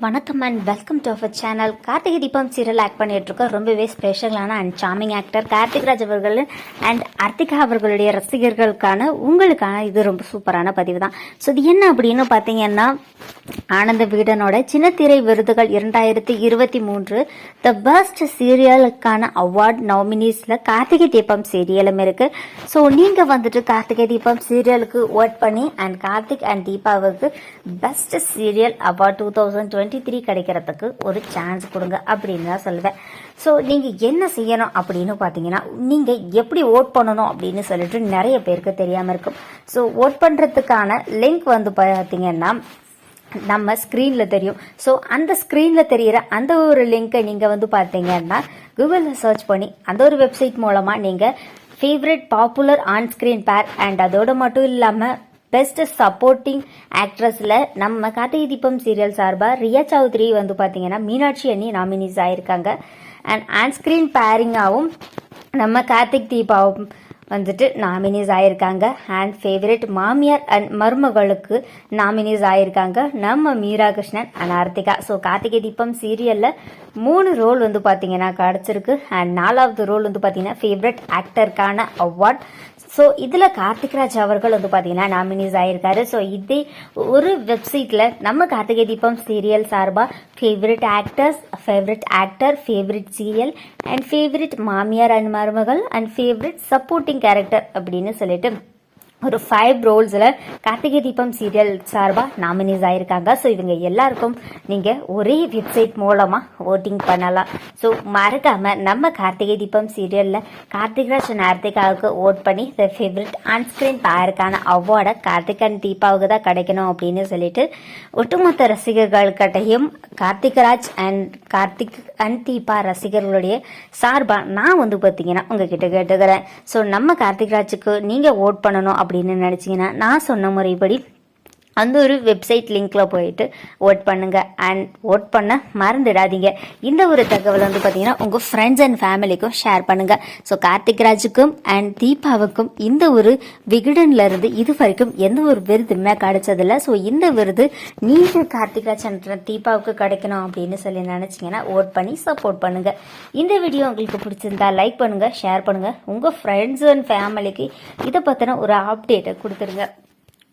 வணக்கம் and welcome to our channel Karthigai Deepam serial act பண்ணிட்டு ரொம்பவே ஸ்பெஷலான and charming actor Karthik Raj அவர்கள் அண்ட் அர்த்திகா அவர்களுடைய ரசிகர்களுக்கான உங்களுக்கான இது ரொம்ப சூப்பரான பதிவு தான் ஸோ இது என்ன அப்படின்னு பார்த்தீங்கன்னா ஆனந்த வீடனோட சின்னத்திரை விருதுகள் இரண்டாயிரத்தி இருபத்தி மூன்று த பெஸ்ட் சீரியலுக்கான அவார்ட் நாமினிஸில் கார்த்திகை தீபம் சீரியலும் இருக்கு. ஸோ நீங்கள் வந்துட்டு கார்த்திகை தீபம் சீரியலுக்கு ஓட் பண்ணி and Karthik and தீபாவுக்கு best serial award two thousand twenty three கிடைக்கிறதுக்கு ஒரு சான்ஸ் கொடுங்க அப்படின்னு தான் சொல்லுவேன். ஸோ நீங்கள் என்ன செய்யணும் அப்படின்னு பார்த்தீங்கன்னா நீங்கள் எப்படி ஓட் பண்ணணும் அப்படின்னு சொல்லிட்டு நிறைய பேருக்கு தெரியாமல் இருக்கும். ஸோ ஓட் பண்ணுறதுக்கான லிங்க் வந்து பார்த்தீங்கன்னா நம்ம ஸ்க்ரீனில் தெரியும். ஸோ அந்த ஸ்க்ரீனில் தெரிகிற அந்த ஒரு லிங்க்கை நீங்கள் வந்து பார்த்தீங்கன்னா கூகுளில் சர்ச் பண்ணி அந்த ஒரு வெப்சைட் மூலமாக நீங்கள் favourite popular on screen pair and அதோடு மட்டும் இல்லாமல் பெஸ்ட் சப்போர்ட்டிங் ஆக்ட்ரஸில் நம்ம கார்த்திகை தீபம் சீரியல் சார்பாக ரியா சௌத்ரி வந்து பார்த்தீங்கன்னா மீனாட்சி அண்ணி நாமினிஸ் ஆகியிருக்காங்க அண்ட் ஆன் ஸ்க்ரீன் பேரிங்காகவும் நம்ம கார்த்திக் தீபாவும் வந்துட்டு நாமினிஸ் ஆயிருக்காங்க. அண்ட் ஃபேவரட் மாமியார் அண்ட் மருமகளுக்கு நாமினிஸ் ஆயிருக்காங்க. நம்ம மீரா கிருஷ்ணன் அண்ட் ஆர்த்திகா ஸோ கார்த்திகை தீபம் சீரியலில் மூணு ரோல் வந்து பார்த்தீங்கன்னா கிடச்சிருக்கு. அண்ட் நாலாவது ரோல் வந்து பார்த்தீங்கன்னா ஃபேவரட் ஆக்டருக்கான அவார்ட் ஸோ இதில் கார்த்திக்ராஜ் அவர்கள் வந்து பார்த்தீங்கன்னா நாமினிஸ் ஆயிருக்காரு. ஸோ இதே ஒரு வெப்சைட்டில் நம்ம கார்த்திகை தீபம் சீரியல் சார்பாக favourite actors favourite actor favourite serial and favourite மாமியார் அண்ட் மருமகள் அண்ட் ஃபேவரட் சப்போர்ட்டிங் கேரக்டர் அப்படின்னு சொல்லிட்டு ஒரு ஃபைவ் ரோல்ஸில் கார்த்திகை தீபம் சீரியல் சார்பாக நாமினிஸ் ஆகியிருக்காங்க ஸோ இவங்க எல்லாருக்கும் நீங்கள் ஒரே வெப்சைட் மூலமாக ஓட்டிங் பண்ணலாம். ஸோ மறக்காமல் நம்ம கார்த்திகை தீபம் சீரியலில் கார்த்திகராஜ் நார்த்திகாவுக்கு ஓட் பண்ணி த ஃபேவரட் ஆன்ஸ்கிரீன் பேருக்கான அவார்டை கார்த்திக் அண்ட் தீபாவுக்கு தான் கிடைக்கணும் அப்படின்னு சொல்லிட்டு ஒட்டுமொத்த ரசிகர்கள்கிட்டையும் கார்த்திகராஜ் அண்ட் கார்த்திக் அண்ட் தீபா ரசிகர்களுடைய சார்பாக நான் வந்து பார்த்தீங்கன்னா உங்ககிட்ட கேட்டுக்கிறேன். ஸோ நம்ம கார்த்திக் ராஜுக்கு நீங்கள் ஓட் பண்ணணும் அப்படின்னு நினச்சிங்கன்னா நான் சொன்ன முறைப்படி அந்த ஒரு வெப்சைட் லிங்க்ல போயிட்டு ஓட் பண்ணுங்க. அண்ட் ஓட் பண்ண மறந்துடாதீங்க. இந்த ஒரு தகவல் வந்து பார்த்தீங்கன்னா உங்கள் ஃப்ரெண்ட்ஸ் அண்ட் ஃபேமிலிக்கும் ஷேர் பண்ணுங்க. ஸோ கார்த்திக் ராஜுக்கும் அண்ட் தீபாவுக்கும் இந்த ஒரு விகடன்ல இருந்து இது வரைக்கும் எந்த ஒரு விருதுமே கிடைச்சதில்ல. ஸோ இந்த விருது நீங்கள் கார்த்திக் ராஜ் அண்ட் தீபாவுக்கு கிடைக்கணும் அப்படின்னு சொல்லி நினச்சிங்கன்னா ஓட் பண்ணி சப்போர்ட் பண்ணுங்க. இந்த வீடியோ உங்களுக்கு பிடிச்சிருந்தா லைக் பண்ணுங்க ஷேர் பண்ணுங்க. உங்கள் ஃப்ரெண்ட்ஸ் அண்ட் ஃபேமிலிக்கு இதை பற்றின ஒரு அப்டேட்டை கொடுத்துருங்க.